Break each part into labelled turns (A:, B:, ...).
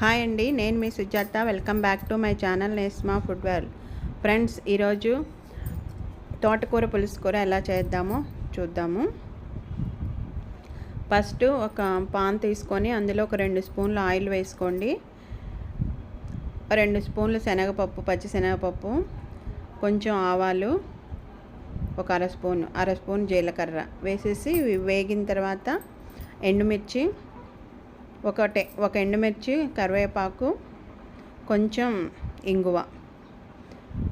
A: Hi అండి నేను మీ Sujatha. Welcome back to my channel నేస్మా food world. Friends ఈరోజు తోటకూర పులుసు కూర ఎలా చేద్దామో చూద్దాము. ఫస్ట్ ఒక పాన్ తీసుకొని అందులో ఒక రెండు స్పూన్లు ఆయిల్ వేసుకోండి. రెండు స్పూన్లు శనగపప్పు పచ్చి శనగపప్పు కొంచెం ఆవాలు ఒక అర స్పూన్ అర స్పూన్ జీలకర్ర వేసేసి వేగిన తర్వాత ఎండుమిర్చి ఒకటే ఒక ఎండుమిర్చి కరివేపాకు కొంచెం ఇంగువ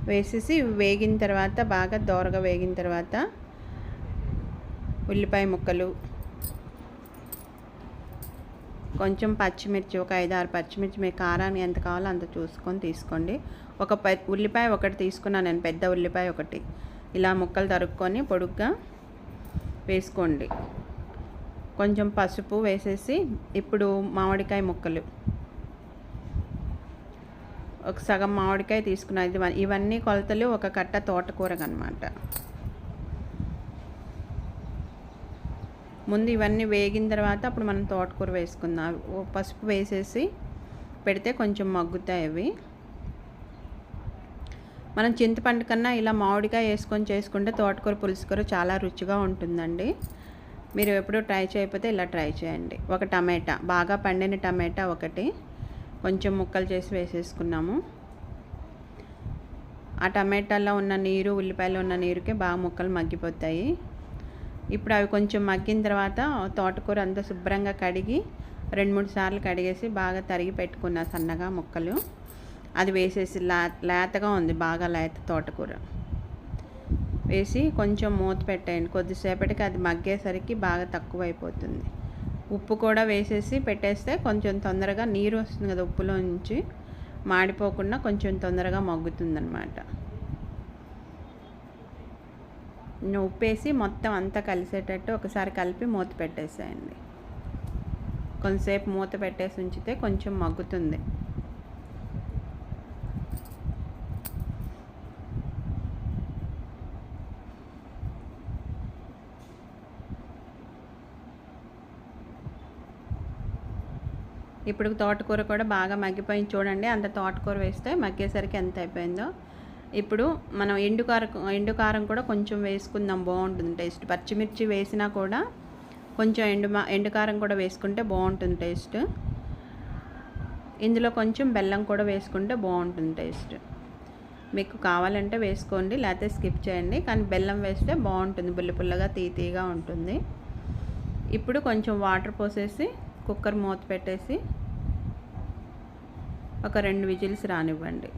A: వేసేసి వేగిన తర్వాత బాగా దోరగా వేగిన తర్వాత ఉల్లిపాయ ముక్కలు కొంచెం పచ్చిమిర్చి ఒక ఐదు ఆరు పచ్చిమిర్చి మీ కారాన్ని ఎంత కావాలో అంత చూసుకొని తీసుకోండి. ఒక ప ఉల్లిపాయ ఒకటి తీసుకున్నాను నేను పెద్ద ఉల్లిపాయ ఒకటి. ఇలా ముక్కలు తరుక్కొని పొడుగ్గా వేసుకోండి. కొంచెం పసుపు వేసేసి ఇప్పుడు మామిడికాయ ముక్కలు. ఒక సగం మామిడికాయ తీసుకున్నది ఇవన్నీ కొలతలు ఒక కట్ట తోటకూర అనమాట ముందు ఇవన్నీ వేగిన తర్వాత అప్పుడు మనం తోటకూర వేసుకుందాం. పసుపు వేసేసి పెడితే కొంచెం మగ్గుతాయి అవి. మనం చింతపండు కన్నా ఇలా మామిడికాయ వేసుకొని చేసుకుంటే తోటకూర పులుసుకూర చాలా రుచిగా ఉంటుందండి. మీరు ఎప్పుడూ ట్రై చేయకపోతే ఇలా ట్రై చేయండి. ఒక టమాటా బాగా పండిన టమాటా ఒకటి కొంచెం ముక్కలు చేసి వేసేసుకున్నాము. ఆ టమాటాలో ఉన్న నీరు ఉల్లిపాయలో ఉన్న నీరుకే బాగా ముక్కలు మగ్గిపోతాయి. ఇప్పుడు అవి కొంచెం మగ్గిన తర్వాత తోటకూర అంతా శుభ్రంగా కడిగి రెండు మూడు సార్లు కడిగేసి బాగా తరిగి పెట్టుకున్న సన్నగా ముక్కలు. అది వేసేసి లే లేతగా ఉంది బాగా లేత తోటకూర. వేసి కొంచెం మూత పెట్టేయండి. కొద్దిసేపటికి అది మగ్గేసరికి బాగా తక్కువ అయిపోతుంది ఉప్పు కూడా వేసేసి పెట్టేస్తే కొంచెం తొందరగా నీరు వస్తుంది కదా ఉప్పులో నుంచి. మాడిపోకుండా కొంచెం తొందరగా మగ్గుతుందనమాట ఉప్పేసి మొత్తం అంతా కలిసేటట్టు ఒకసారి కలిపి మూత పెట్టేసేయండి. కొంతసేపు మూత పెట్టేసి ఉంచితే కొంచెం మగ్గుతుంది. ఇప్పుడు తోటకూర కూడా బాగా మగ్గిపోయింది చూడండి. అంత తోటకూర వేస్తే మగ్గేసరికి ఎంత అయిపోయిందో. ఇప్పుడు మనం ఎండు కారం ఎండు కారం కూడా కొంచెం వేసుకుందాం. బాగుంటుంది టేస్ట్. పచ్చిమిర్చి వేసినా కూడా కొంచెం ఎండు ఎండు కారం కూడా వేసుకుంటే బాగుంటుంది టేస్ట్. ఇందులో కొంచెం బెల్లం కూడా వేసుకుంటే బాగుంటుంది టేస్ట్. మీకు కావాలంటే వేసుకోండి లేకపోతే స్కిప్ చేయండి. కానీ బెల్లం వేస్తే బాగుంటుంది. పుల్ల పుల్లగా తీతీగా ఉంటుంది. ఇప్పుడు కొంచెం వాటర్ పోసేసి కుక్కర్ మూత పెట్టేసి ఒక రెండు విజిల్స్ రానివ్వండి.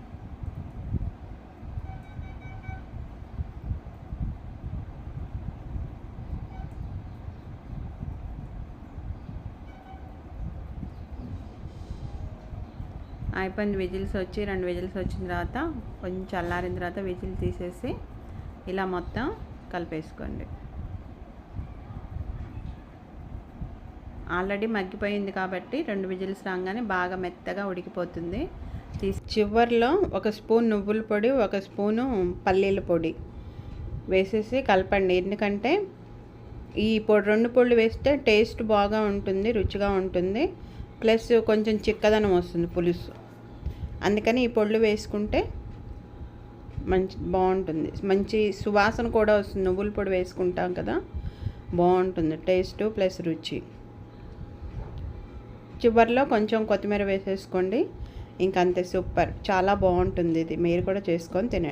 A: అయిపోయింది విజిల్స్ వచ్చి రెండు విజిల్స్ వచ్చిన తర్వాత కొంచెం చల్లారిన తర్వాత విజిల్ తీసేసి ఇలా మొత్తం కలిపేసుకోండి. ఆల్రెడీ మగ్గిపోయింది కాబట్టి రెండు విజిల్స్ రాగానే బాగా మెత్తగా ఉడికిపోతుంది. తీసి చివరిలో ఒక స్పూన్ నువ్వుల పొడి ఒక స్పూను పల్లీల పొడి వేసేసి కలపండి. ఎందుకంటే ఈ పొడి రెండు పొళ్ళు వేస్తే టేస్ట్ బాగా ఉంటుంది రుచిగా ఉంటుంది. ప్లస్ కొంచెం చిక్కదనం వస్తుంది పులుసు. అందుకని ఈ పొళ్ళు వేసుకుంటే మంచి బాగుంటుంది. మంచి సువాసన కూడా వస్తుంది. నువ్వుల పొడి వేసుకుంటాం కదా బాగుంటుంది టేస్ట్ ప్లస్ రుచి. చివరిలో కొంచెం కొత్తిమీర వేసేసుకోండి. ఇంకంతే సూపర్. చాలా బాగుంటుంది ఇది. మీరు కూడా చేసుకొని తినండి.